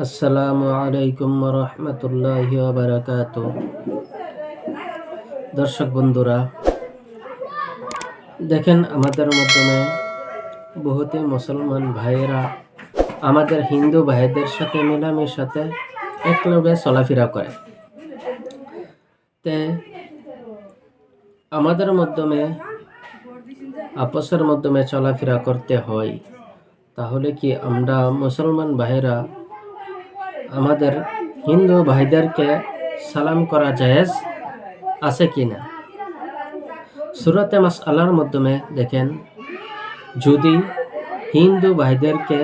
আসসালামু আলাইকুম রহমতুল্লাহ বারাকাত দর্শক বন্ধুরা, দেখেন আমাদের মাধ্যমে বহুতে মুসলমান ভাইয়েরা আমাদের হিন্দু ভাইদের সাথে মেলামেশাতে একলগে চলাফেরা করে। তে আমাদের মাধ্যমে আপসের মাধ্যমে চলাফেরা করতে হয়। তাহলে কি আমরা মুসলমান ভাইরা আমাদের হিন্দু ভাইদেরকে সালাম করা জায়েজ আছে কি না? সুরতে মাস আল্লাহর মাধ্যমে দেখেন, যদি হিন্দু ভাইদেরকে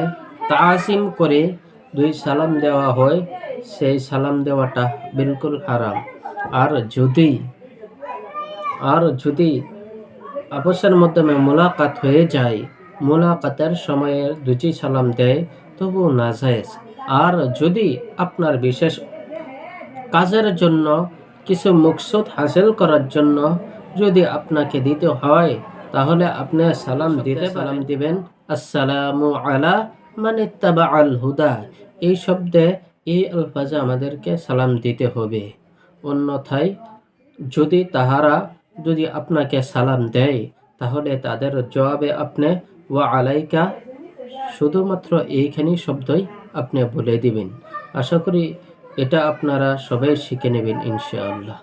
তাসিম করে দুই সালাম দেওয়া হয়, সেই সালাম দেওয়াটা বিলকুল হারাম। আর যদি আর যদি আপসের মাধ্যমে মোলাকাত হয়ে যায়, মোলাকাতের সময়ে দুটি সালাম দেয় তবু না জায়েজ। আর যদি আপনার বিশেষ কাজের জন্য কিছু মকসুদ হাসিল করার জন্য যদি আপনাকে দিতে হয় তাহলে আপনি সালাম দিতে সালাম দিবেন। আসসালামু আলা মানে তাবা আল হুদা। এই শব্দে এই আলফাজে আমাদেরকে সালাম দিতে হবে। অন্যথায় যদি তাহারা যদি আপনাকে সালাম দেয় তাহলে তাদের জবাবে আপনি ওয়া আলাইকা শুধুমাত্র এইখানেই শব্দই আপনি বলে দিবেন। আশা করি এটা আপনারা সবাই শিখে নেবেন ইনশাআল্লাহ।